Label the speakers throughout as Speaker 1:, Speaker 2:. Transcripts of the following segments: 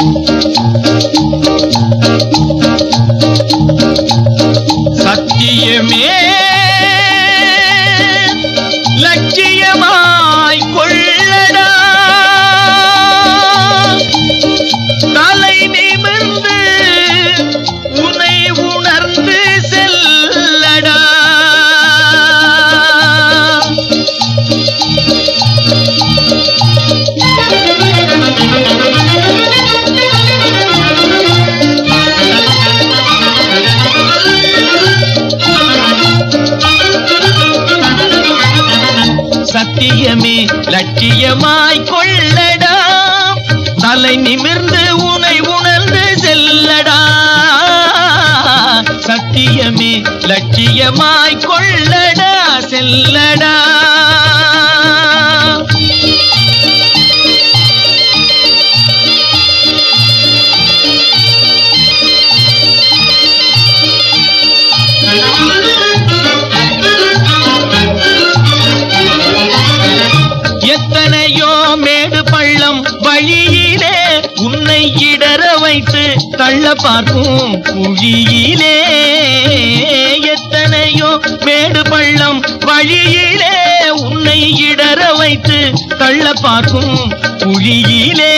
Speaker 1: Thank. லட்சியமாய் கொள்ளடா. தலை நிமிர்ந்து உனை உணர்ந்து செல்லடா. சத்தியமே லட்சியமாய் கொள்ளடா செல்லடா. தள்ள பார்க்கும் புவியிலே எத்தனையோ மேடு பள்ளம் வழியிலே உன்னை இடற வைத்து தள்ள பார்க்கும் புழியிலே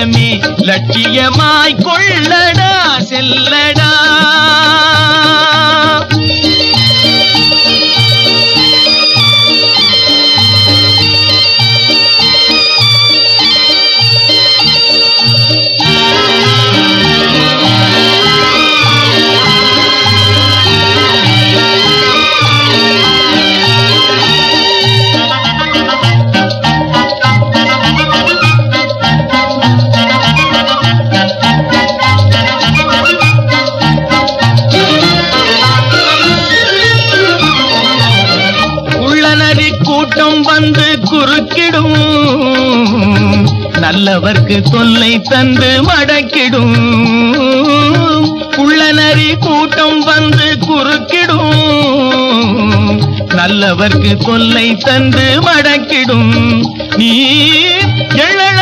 Speaker 1: லட்சியமே லட்சியமாய் கொள்ளடா செல்லடா. நல்லவர்க்கு தொல்லை தந்து மடக்கிடும். உள்ளனரி கூட்டம் வந்து குறுக்கிடும். நல்லவர்க்கு தொல்லை தந்து மடக்கிடும். நீ எழ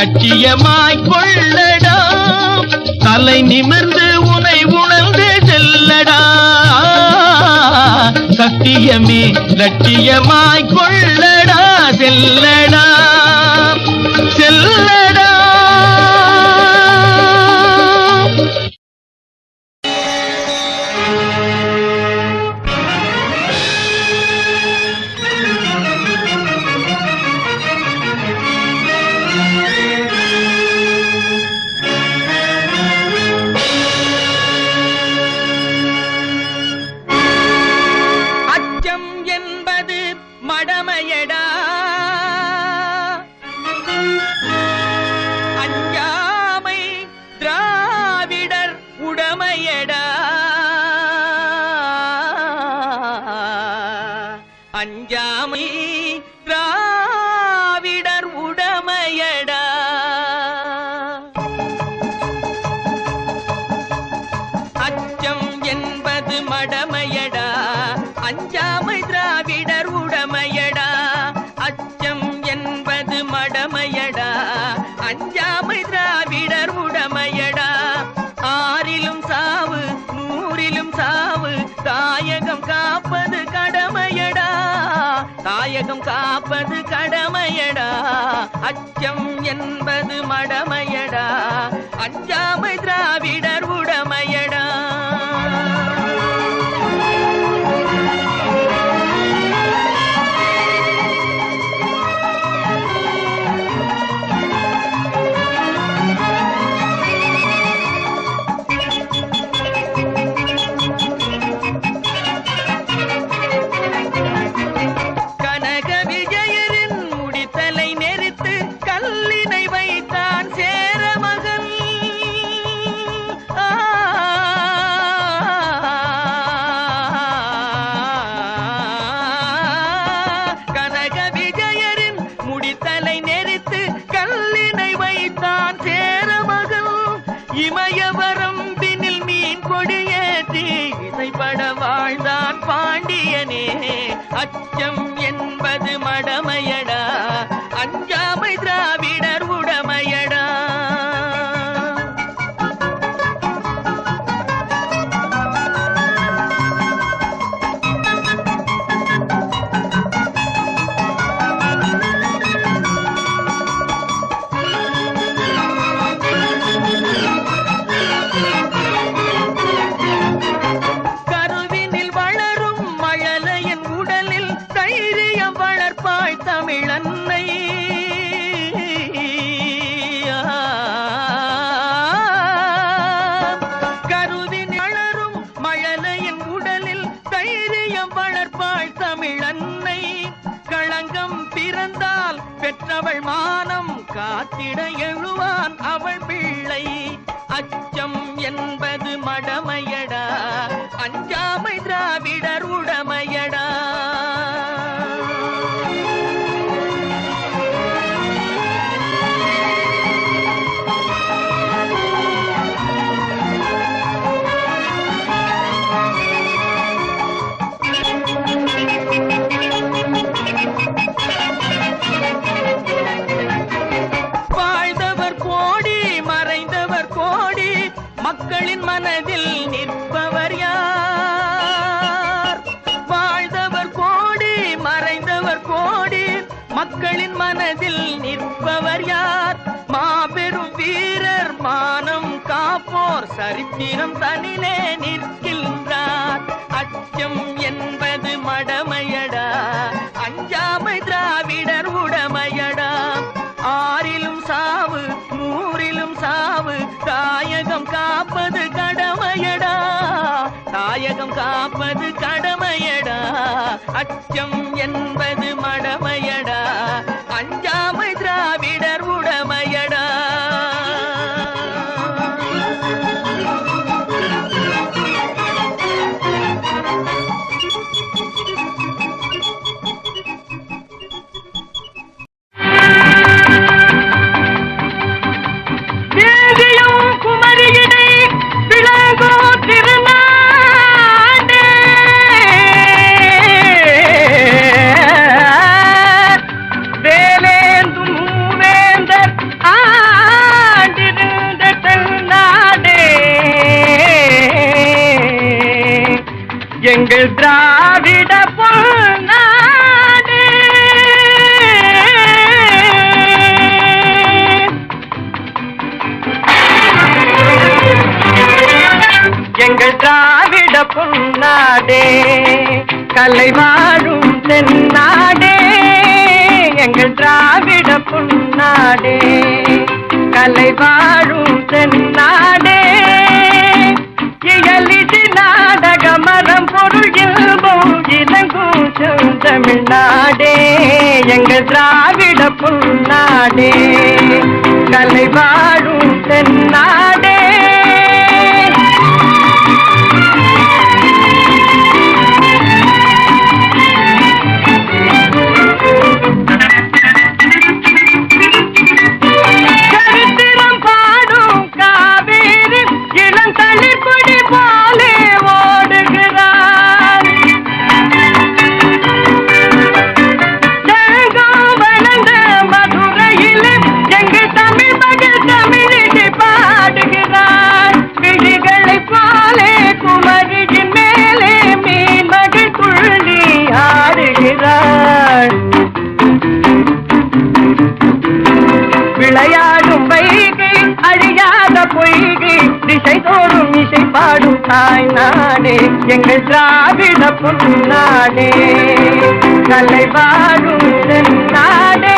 Speaker 1: லட்சியமாய் கொள்ளடா. தலை நிமிர்ந்து உனை உணர்ந்து செல்லடா. சத்தியமே லட்சியமாய் கொள்ளடா. செல்லடா. செல்லடா.
Speaker 2: அஞ்சாமை ரா என்பது கடமையடா. அச்சம் என்பது மடமையடா. அஞ்சாமை திராவிடர் உடமை தாயின் உடலில் தைரியம் வளர்ப்பாள் தமிழன்னை களங்கம் பிறந்தால்
Speaker 3: பெற்றவள் மானம் காத்திட எழுவான் அவள் பிள்ளை. அச்சம் என்பது மடமையடா அஞ்சாமை திராவிட சரித்திரம் தனிலே நிற்கின்றார். அச்சம் என்பது மடமையடா. அஞ்சாமை திராவிடர் உடமையடா. ஆறிலும் சாவு நூறிலும் சாவு தாயகம் காப்பது கடமையடா. தாயகம் காப்பது கடமையடா. அச்சம் என்பது மடமையடா. திராவிட பொன்னாடே கலை வாழும் தென்னாடே எங்கள் திராவிட பொன்னாடே கலை வாழும் தென்னாடே. இயலிது நாடக மரம் பொருள் இல்பம் இலங்கும் தமிழ்நாடே எங்கள் திராவிட பொன்னாடே கலை வாழும் தென்னாடே. இசை தோறும் இசை பாடும் தாய் நானே. எங்கள் திராவிட பொன்னாடே கலை பாடும் நாடே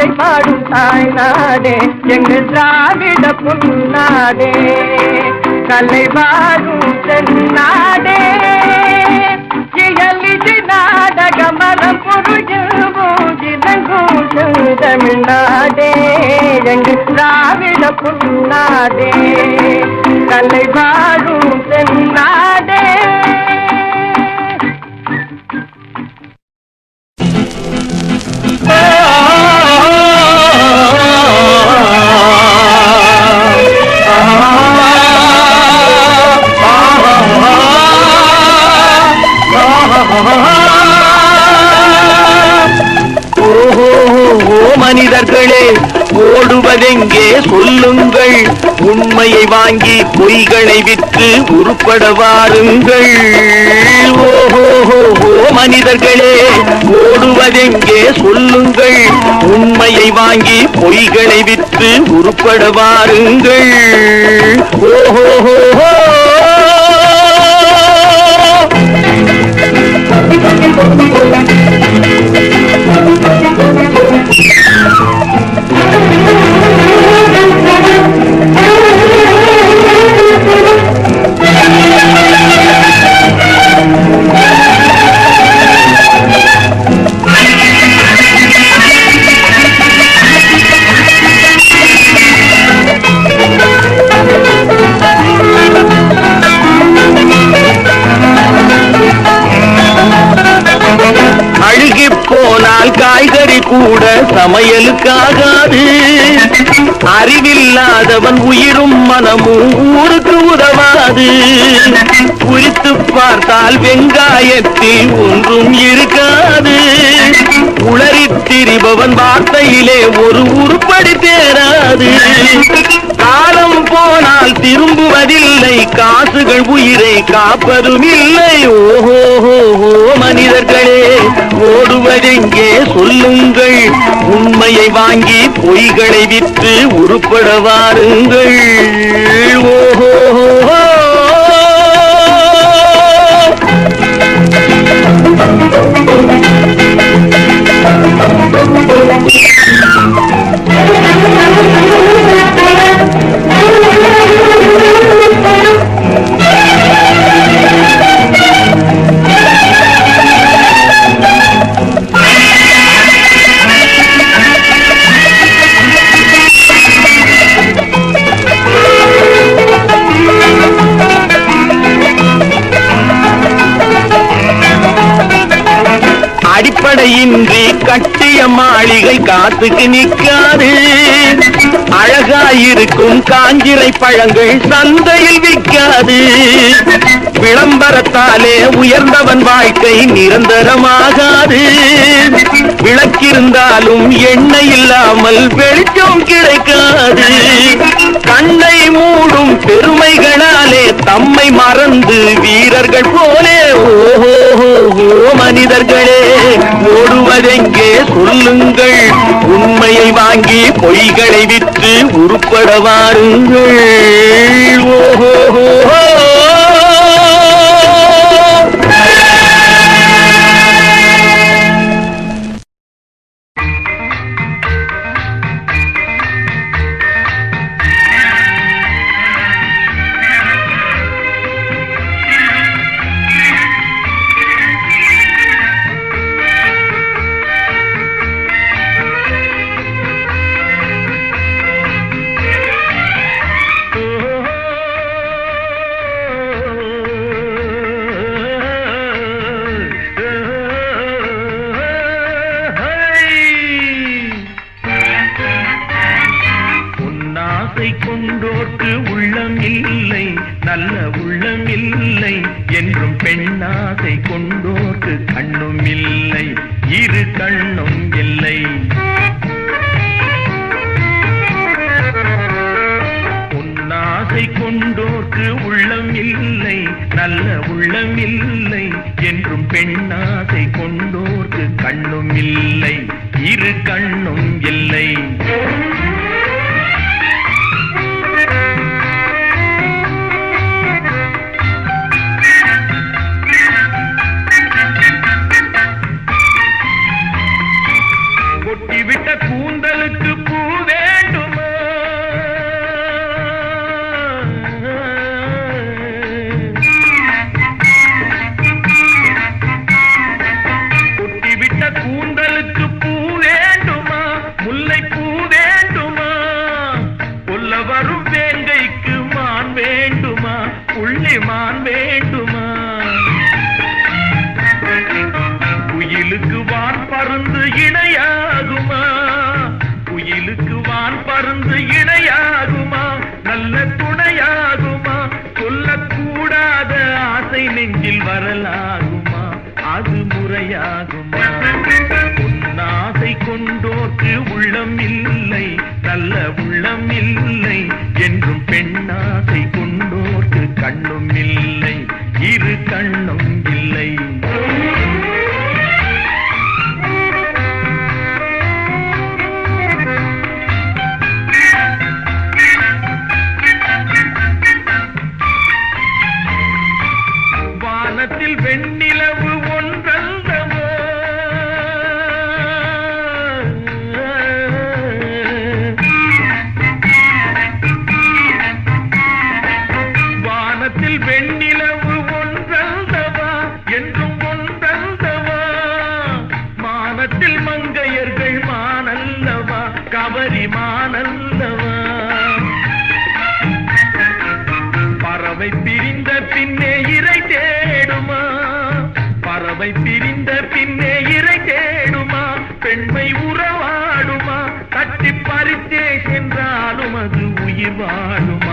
Speaker 3: இசை பாடும் தாய் நாடே எங்கள் திராவிட புன்னாடே. கலை பாடும் தென்னாடே. இயலிது நாடக மரம் பொருள்கும் தமிழ்நாடே. எங்கள் திராவிட புன்னாடே கலை பாடும் தென்னாடே.
Speaker 1: வாங்கி பொய்களை விற்று உருப்பட வாருங்கள் ஓஹோ மனிதர்களே ஓடுவதெங்கே சொல்லுங்கள். உண்மையை வாங்கி பொய்களை விற்று உருப்பட வாருங்கள் ஓஹோ காய்கறி கூட சமையலுக்காகாது அறிவில்லாதவன் உயிரும் மனமும் ஊருக்கு உதவாது. குறித்து பார்த்தால் வெங்காயத்தில் ஒன்றும் இருக்காது. உளறித் திரிபவன் வார்த்தையிலே ஒரு உருப்படி தேராது. போனால் திரும்புவதில்லை. காசுகள் உயிரை காப்பதும் இல்லை ஓஹோஹோ மனிதர்களே ஓடுவதெங்கே சொல்லுங்கள். உண்மையை வாங்கி பொய்களை விற்று உருப்பட வாருங்கள். ஓஹோஹோ Thank you. கட்டிய மாளிகை காத்துக்கு நிற்காது அழகாயிருக்கும் காஞ்சிரை பழங்கள் சந்தையில் விற்காது. விளம்பரத்தாலே உயர்ந்தவன் வாழ்க்கை நிரந்தரமாகாது. விளக்கிருந்தாலும் எண்ணெய் இல்லாமல் வெளிச்சம் கிடைக்காது. கண்ணை மூடும் பெருமைகளாலே தம்மை மறந்து வீரர்கள் போலே ஓஹோ மனிதர்களே ஓடுவதெங்கே சொல்லுங்கள். உண்மையை வாங்கி பொய்களை விற்று உருப்பட வாருங்கள் ஓஹோ என்றும் வரலாகுமா? அது முறையாகுமா? உன்னாசை கொண்டோர்க்கு உள்ளம் இல்லை நல்ல உள்ளம் இல்லை என்றும் பெண்ணாசை கொண்டு பெண்மை உறவாடுமா? கட்டி பறித்தே சென்றாலும் அது உயிர் வாழுமா?